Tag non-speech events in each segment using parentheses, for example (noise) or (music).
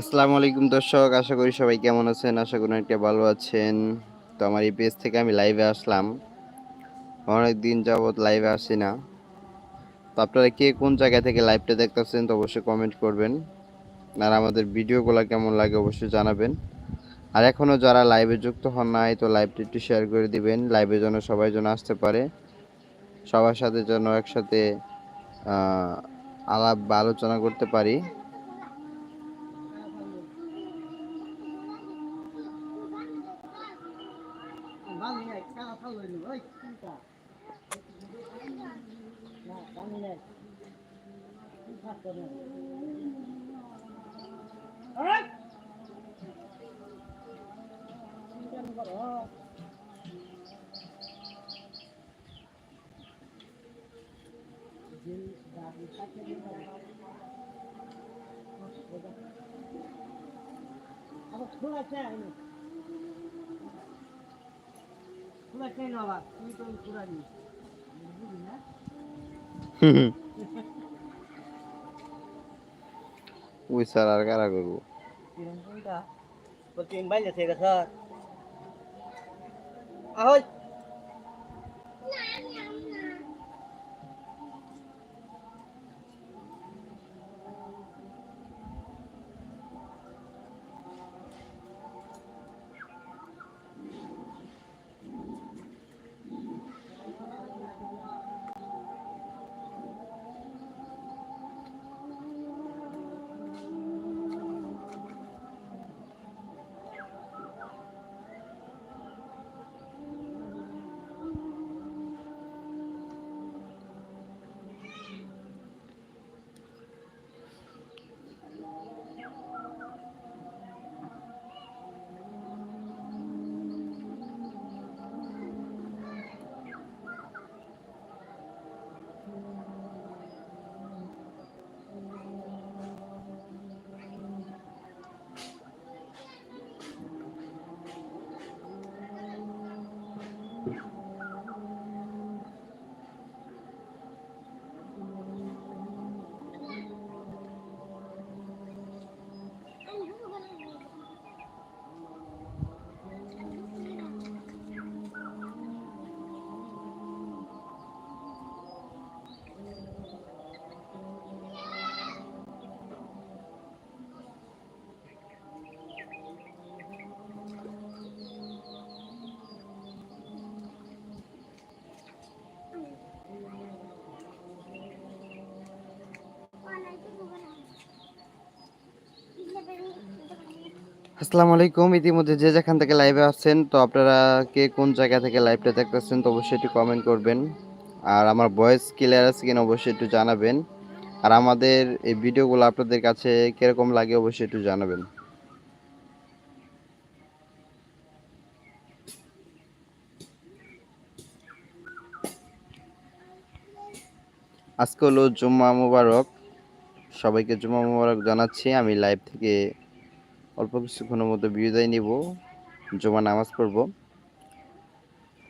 আসসালামু আলাইকুম দর্শক, আশা করি সবাই কেমন আছেন? আশা করি অনেকটা ভালো আছেন। তো আমার এই পেজ থেকে আমি লাইভে আসলাম। অনেক দিন যাবৎ লাইভে আসি না। তো আপনারা কে কোন জায়গা থেকে লাইভটা দেখতেছেন তো অবশ্যই কমেন্ট করবেন। আর আমাদের ভিডিওগুলো কেমন লাগে অবশ্যই জানাবেন। আর এখনও যারা লাইভে যুক্ত হন নাই, তো লাইভটি একটু শেয়ার করে দিবেন। লাইভে যেন সবাই যেন আসতে পারে। সবার সাথে যেন একসাথে আলাপ বা আলোচনা করতে পারি। বাঙি নাই কালা খালো নি ওই চিন্তা না বাঙি নাই কি থাকতো না এই চিন্তা নি করো দিন দাদি থাকে নি (laughs) ওই স্যার আর কারা করব? কিরম কোনটা? থেকে স্যার। ahoy আসসালামু আলাইকুম। ইতিমধ্যে যে যেখান থেকে লাইভে আসছেন তো আপনারা কে কোন জায়গা থেকে লাইভটা দেখতেছেন, তো অবশ্যই একটু কমেন্ট করবেন। আর আমার ভয়েস ক্লিয়ার আছে কিনা অবশ্যই একটু জানাবেন। আর আমাদের এই ভিডিওগুলো আপনাদের কাছে কীরকম লাগে অবশ্যই একটু জানাবেন। আজকে হলো জুম্মা মুবারক। সবাইকে জুম্মা মুবারক জানাচ্ছি। আমি লাইভ থেকে অল্প কিছুক্ষণের মধ্যে বিদায় নিব জমা নামাজ পড়ব।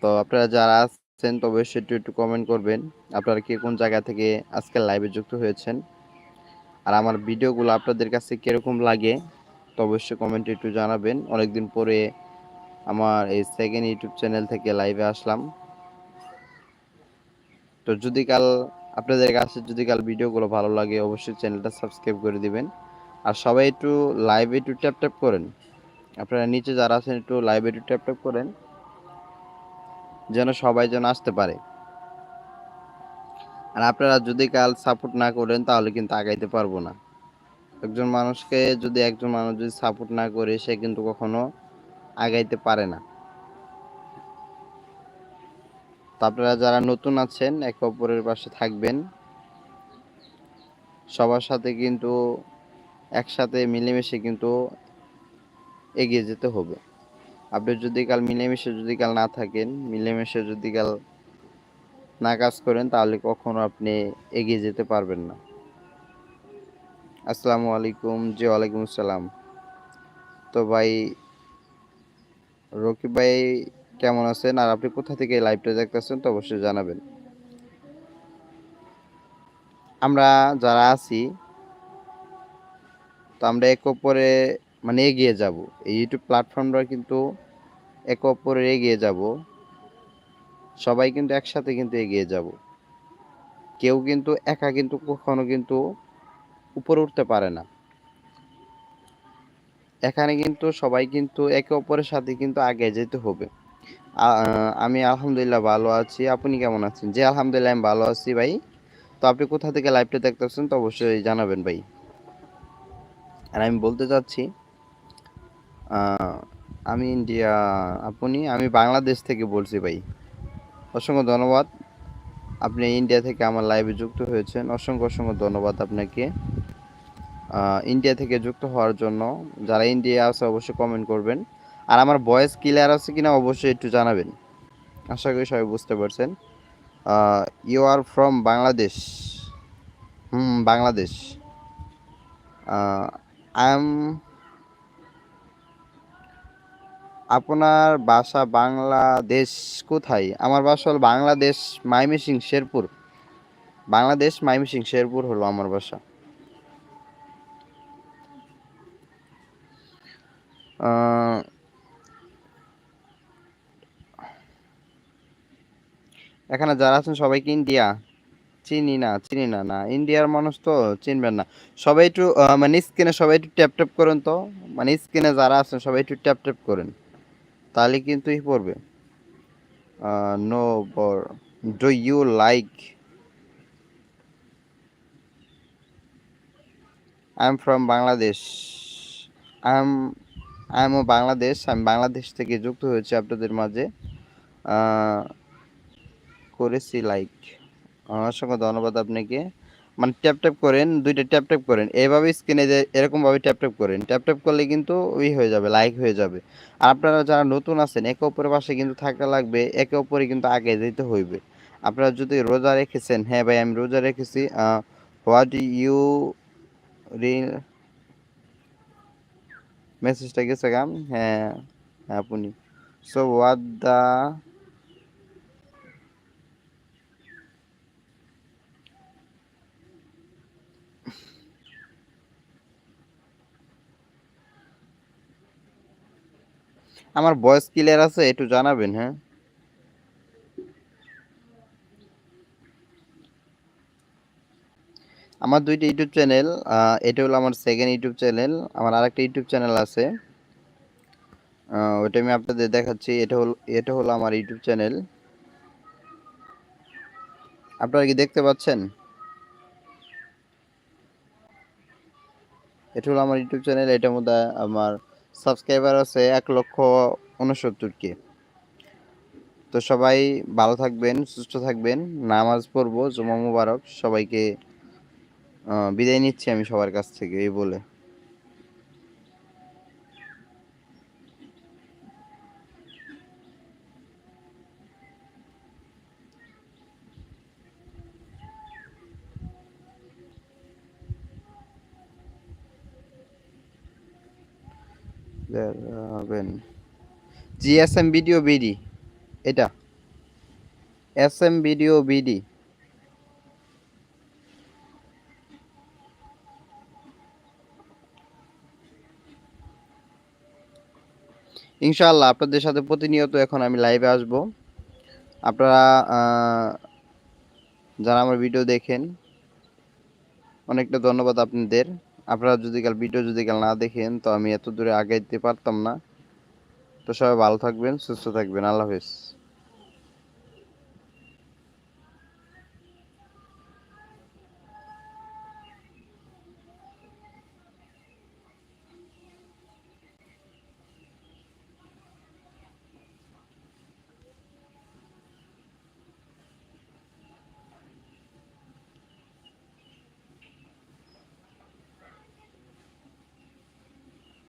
তো আপনারা যারা আছেন, তো অবশ্যই একটু একটু কমেন্ট করবেন, আপনারা কে কোন জায়গা থেকে আজকে লাইভে যুক্ত হয়েছেন? আর আমার ভিডিওগুলো আপনাদের কাছে কীরকম লাগে, তো অবশ্যই কমেন্টে একটু জানাবেন। অনেকদিন পরে আমার এই সেকেন্ড ইউটিউব চ্যানেল থেকে লাইভে আসলাম। তো যদি কাল, আপনাদের কাছে যদি কাল ভিডিওগুলো ভালো লাগে, অবশ্যই চ্যানেলটা সাবস্ক্রাইব করে দিবেন। আর সবাই একটু লাইভে একটু ট্যাপ ট্যাপ করেন। আপনারা নিচে যারা আছেন একটু লাইভে একটু ট্যাপ ট্যাপ করেন, যেন সবাই যেন আসতে পারে। আর আপনারা যদি কাল সাপোর্ট না করেন, তাহলে কিন্তু আগাইতে পারব না। একজন মানুষকে যদি একজন মানুষ যদি সাপোর্ট না করে, সে কিন্তু কখনো আগাইতে পারে না। তো আপনারা যারা নতুন আছেন, একে অপরের পাশে থাকবেন। সবার সাথে কিন্তু একসাথে মিলেমিশে কিন্তু এগিয়ে যেতে হবে। আপনি যদি কাল মিলেমিশে যদি কাল না থাকেন, মিলেমিশে যদি কাল না কাজ করেন, তাহলে কখনো আপনি এগিয়ে যেতে পারবেন না। আসসালামু আলাইকুম, জি, ওয়ালাইকুম আসসালাম। তো ভাই রকি ভাই কেমন আছেন? আর আপনি কোথা থেকে লাইভটা দেখতেছেন, তো অবশ্যই জানাবেন। আমরা যারা আছি তো আমরা একে অপরে মানে এগিয়ে যাব। এই ইউটিউব প্ল্যাটফর্মটা কিন্তু একে অপরে এগিয়ে যাব। সবাই কিন্তু একসাথে কিন্তু এগিয়ে যাব। কেউ কিন্তু একা কিন্তু কখনো কিন্তু উপরে উঠতে পারে না। এখানে কিন্তু সবাই কিন্তু একে অপরের সাথে কিন্তু আগে যেতে হবে। আমি আলহামদুলিল্লাহ ভালো আছি। আপনি কেমন আছেন? যে আলহামদুলিল্লাহ, আমি ভালো আছি ভাই। তো আপনি কোথা থেকে লাইভটা দেখতেছেন তো অবশ্যই জানাবেন ভাই। আর আমি বলতে চাচ্ছি আমি ইন্ডিয়া, আপনি, আমি বাংলাদেশ থেকে বলছি ভাই। অসংখ্য ধন্যবাদ। আপনি ইন্ডিয়া থেকে আমার লাইভে যুক্ত হয়েছেন। অসংখ্য অসংখ্য ধন্যবাদ আপনাকে। ইন্ডিয়া থেকে যুক্ত হওয়ার জন্য। যারা ইন্ডিয়া আছে, অবশ্যই কমেন্ট করবেন। আর আমার ভয়েস ক্লিয়ার আছে কিনা, অবশ্যই একটু জানাবেন। আশা করি সবাই বুঝতে পারছেন। You are from Bangladesh hmm, Bangladesh. আপনার বাসা বাংলাদেশ কোথায়? আমার বাসা হল বাংলাদেশ মাইমিসিং শেরপুর। বাংলাদেশ মাইমিসিং শেরপুর হলো আমার বাসা। এখানে যারা আছেন সবাইকে ইন্ডিয়া। চিনি না চিনি না না। ইন্ডিয়ার মানুষ তো চিনবেন না। সবাই একটু মানে স্ক্রিনে সবাই একটু ট্যাপ ট্যাপ করেন তো। মানে স্ক্রিনে যারা আছেন, সবাই একটু ট্যাপ ট্যাপ করেন। তাহলে কিন্তু ই পড়বে। নো বর do you like I am from Bangladesh I am I am ও বাংলাদেশ আমি বাংলাদেশ থেকে যুক্ত হয়েছি আপনাদের মাঝে। করেছি লাইক অসংখ্য ধন্যবাদ আপনাকে। মানে ট্যাপ ট্যাপ করেন, দুইটা ট্যাপ ট্যাপ করেন। এইভাবে স্ক্রিনে যে এরকম ভাবে ট্যাপ ট্যাপ করেন ট্যাপ ট্যাপ করলে কিন্তু ওই হয়ে যাবে লাইক হয়ে যাবে। আর আপনারা যারা নতুন আছেন, একে অপরের পাশে কিন্তু থাকা লাগবে, একে অপরে কিন্তু আগে যেতে হইবে। আপনারা যদি রোজা রেখেছেন হ্যাঁ ভাই, আমি রোজা রেখেছি হোয়াট ইউ রিল মেসেজটা গেছে গাম হ্যাঁ হ্যাঁ আপনি। সো হোয়াট দা আমার ভয়েস ক্লিয়ার আছে, একটু জানাবেন হ্যাঁ? আমার দুইটা ইউটিউব চ্যানেল এটা হলো আমার সেকেন্ড ইউটিউব চ্যানেল, আমার আরেকটা ইউটিউব চ্যানেল আছে। ওটা আমি আপনাদের দেখাচ্ছি, এটা হলো এটা হলো আমার ইউটিউব চ্যানেল। আপনারা কি দেখতে পাচ্ছেন? এটা হলো আমার ইউটিউব চ্যানেল এটার মধ্যে আমার সাবস্ক্রাইবার আছে এক লক্ষ উনসত্তর কে। তো সবাই ভালো থাকবেন, সুস্থ থাকবেন। নামাজ পড়ব জুমা মুবারক। সবাইকে বিদায় নিচ্ছি আমি সবার কাছ থেকে, এই বলে। G S M video BD, এটা। S M video BD. ইনশাআল্লাহ আপনাদের সাথে প্রতিনিয়ত এখন আমি লাইভে আসব। আপনারা যারা আমার ভিডিও দেখেন, অনেকটা ধন্যবাদ আপনাদের। আপনারা যদি কাল ভিডিও যদি কাল না দেখেন, তো আমি এত দূরে আগাইতে পারতাম না। তো সবাই ভালো থাকবেন, সুস্থ থাকবেন। আল্লাহ হাফেজ।